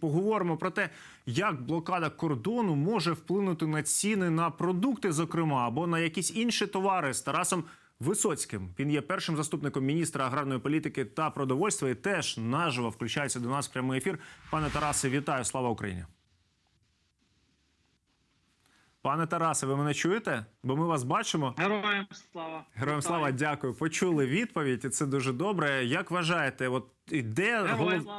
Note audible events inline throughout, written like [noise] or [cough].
Поговоримо про те, як блокада кордону може вплинути на ціни на продукти, зокрема, або на якісь інші товари з Тарасом Висоцьким. Він є першим заступником міністра аграрної політики та продовольства і теж наживо включається до нас в прямий ефір. Пане Тарасе, вітаю! Слава Україні! Пане Тарасе, ви мене чуєте? Бо ми вас бачимо. Героям слава. Героям слава, дякую. Почули відповідь, і це дуже добре. Як вважаєте, от і де Героям голов...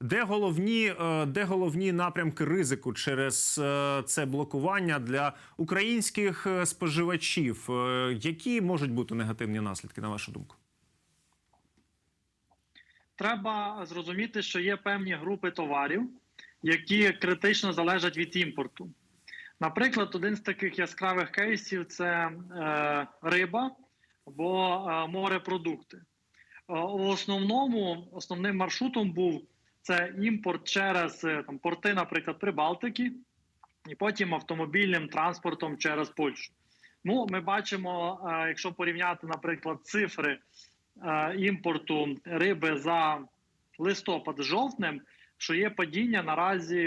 Де головні, е, де головні напрямки ризику через е, це блокування для українських е, споживачів? Які можуть бути негативні наслідки, на вашу думку? Треба зрозуміти, що є певні групи товарів, які критично залежать від імпорту. Наприклад, один з таких яскравих кейсів це риба або морепродукти. В основному основним маршрутом був це імпорт через е, там, порти, наприклад, Прибалтики, і потім автомобільним транспортом через Польщу. Ну, ми бачимо, е, якщо порівняти, наприклад, цифри е, імпорту риби за листопад жовтнем, що є падіння наразі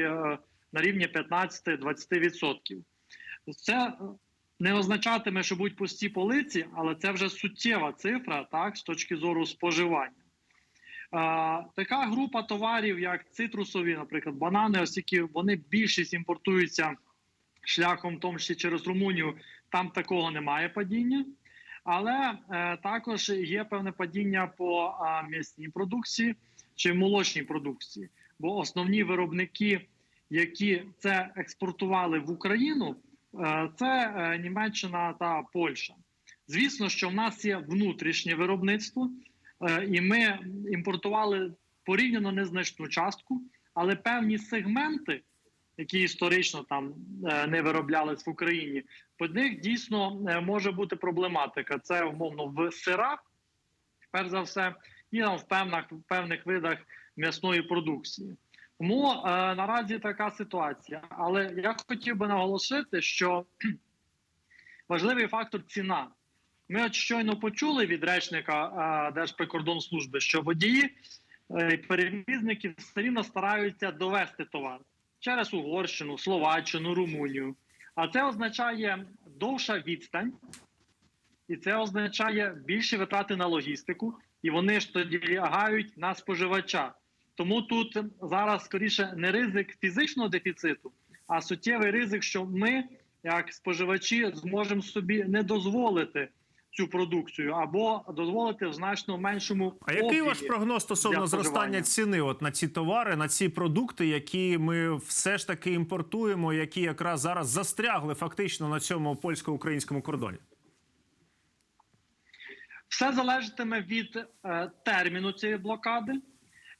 на рівні 15-20%. Це не означатиме, що будуть пусті полиці, але це вже суттєва цифра, так, з точки зору споживання. Така група товарів, як цитрусові, наприклад, банани, оскільки вони більшість імпортуються шляхом, в тому числі через Румунію, там такого немає падіння. Але е, також є певне падіння по е, м'ясній продукції чи молочній продукції. Бо основні виробники, які це експортували в Україну, е, це е, Німеччина та Польща. Звісно, що в нас є внутрішнє виробництво, і ми імпортували порівняно незначну частку, але певні сегменти, які історично там е, не вироблялись в Україні, по них дійсно е, може бути проблематика. Це умовно в сирах, перш за все, і там в певних, в певних видах м'ясної продукції. Тому е, наразі така ситуація. Але я хотів би наголосити, що [clears throat] важливий фактор ціна. Ми от щойно почули від речника Держприкордонслужби, що водії е, і перевізники все рівно стараються довести товар через Угорщину, Словаччину, Румунію. А це означає довша відстань, і це означає більші витрати на логістику, і вони ж тоді лягають на споживача. Тому тут зараз скоріше не ризик фізичного дефіциту, а суттєвий ризик, що ми, як споживачі, зможемо собі не дозволити цю продукцію або дозволити в значно меншому. А який ваш прогноз стосовно зростання ціни от на ці товари, на ці продукти, які ми все ж таки імпортуємо, які якраз зараз застрягли фактично на цьому польсько-українському кордоні? Все залежатиме від е, терміну цієї блокади.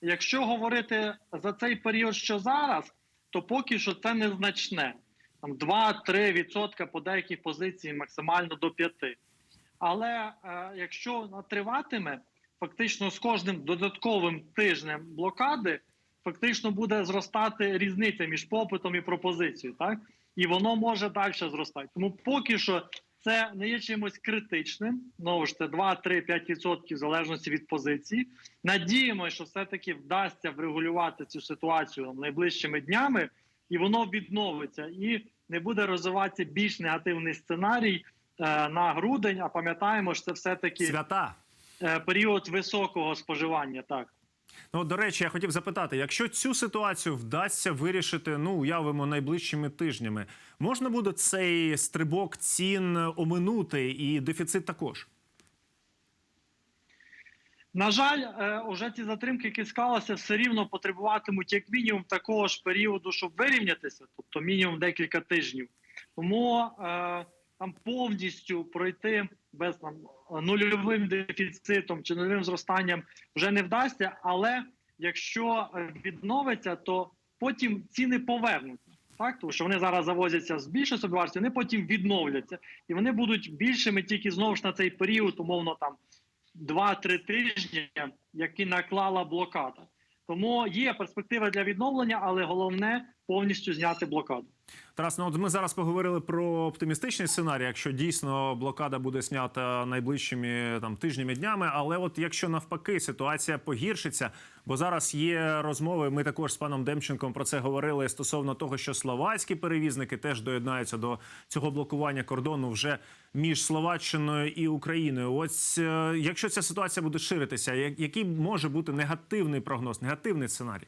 Якщо говорити за цей період, що зараз, то поки що це незначне. Там 2-3% по деякій позиції, максимально до 5%. Але е, якщо триватиме, фактично з кожним додатковим тижнем блокади, фактично буде зростати різниця між попитом і пропозицією, так? І воно може далі зростати. Тому поки що це не є чимось критичним. Знову ж це 2-3-5% в залежності від позиції. Надіємося, що все-таки вдасться врегулювати цю ситуацію найближчими днями, і воно відновиться, і не буде розвиватися більш негативний сценарій на грудень. А пам'ятаємо, що це все-таки Свята. е, період високого споживання. Так. Ну, до речі, я хотів запитати: якщо цю ситуацію вдасться вирішити, ну уявимо найближчими тижнями, можна буде цей стрибок цін оминути і дефіцит також? На жаль, е, уже ці затримки, які склалися, все рівно потребуватимуть як мінімум такого ж періоду, щоб вирівнятися, тобто мінімум декілька тижнів. Тому е, там повністю пройти без там нульовим дефіцитом чи нульовим зростанням вже не вдасться. Але якщо е, відновиться, то потім ціни повернуться. Так, тому що вони зараз завозяться з більшої собівартості, вони потім відновляться, і вони будуть більшими тільки знову ж на цей період, умовно там 2-3 тижні, які наклала блокада. Тому є перспектива для відновлення, але головне повністю зняти блокаду. Тарас, ну от ми зараз поговорили про оптимістичний сценарій, якщо дійсно блокада буде знята найближчими там тижнями днями. Але от якщо навпаки ситуація погіршиться, Бо зараз є розмови. Ми також з паном Демченком про це говорили стосовно того, що словацькі перевізники теж доєднаються до цього блокування кордону вже між Словаччиною і Україною. Ось е, якщо ця ситуація буде ширитися, який може бути негативний прогноз, негативний сценарій?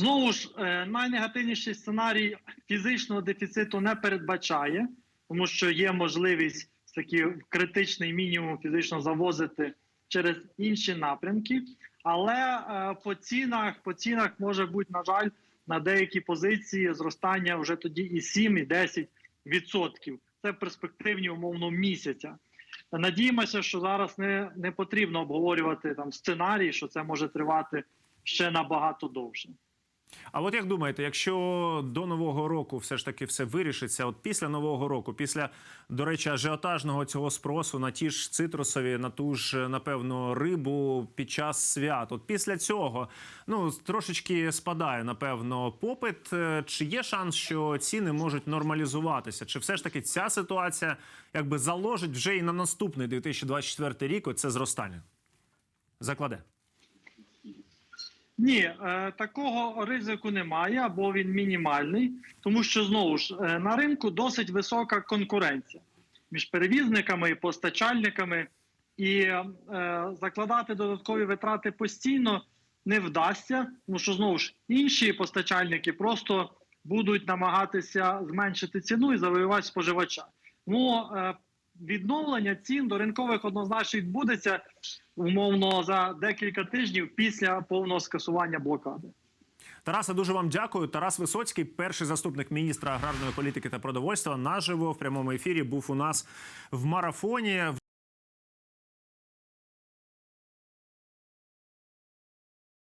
Знову ж, е, найнегативніший сценарій фізичного дефіциту не передбачає, тому що є можливість таки критичний мінімум фізично завозити через інші напрямки. Але е, по цінах, по цінах може бути, на жаль, на деякі позиції зростання вже тоді і 7, і 10 відсотків. Це перспективні умовно місяця. Надіємося, що зараз не, не потрібно обговорювати там сценарій, що це може тривати ще набагато довше. А от як думаєте, якщо до нового року все ж таки все вирішиться, от після нового року, після до речі, ажіотажного цього спросу на ті ж цитрусові, на ту ж напевно рибу під час свят, от після цього ну трошечки спадає напевно попит. Е, Чи є шанс, що ціни можуть нормалізуватися? Чи все ж таки ця ситуація якби заложить вже і на наступний 2024 рік? Оце зростання закладе? Ні, е, такого ризику немає, або він мінімальний, тому що знову ж е, на ринку досить висока конкуренція між перевізниками і постачальниками, і е, закладати додаткові витрати постійно не вдасться, тому що знову ж інші постачальники просто будуть намагатися зменшити ціну і завоювати споживача. Тому е, відновлення цін до ринкових однозначно відбудеться умовно за декілька тижнів після повного скасування блокади. Тарасе, дуже вам дякую. Тарас Висоцький, перший заступник міністра аграрної політики та продовольства, наживо в прямому ефірі був у нас в марафоні.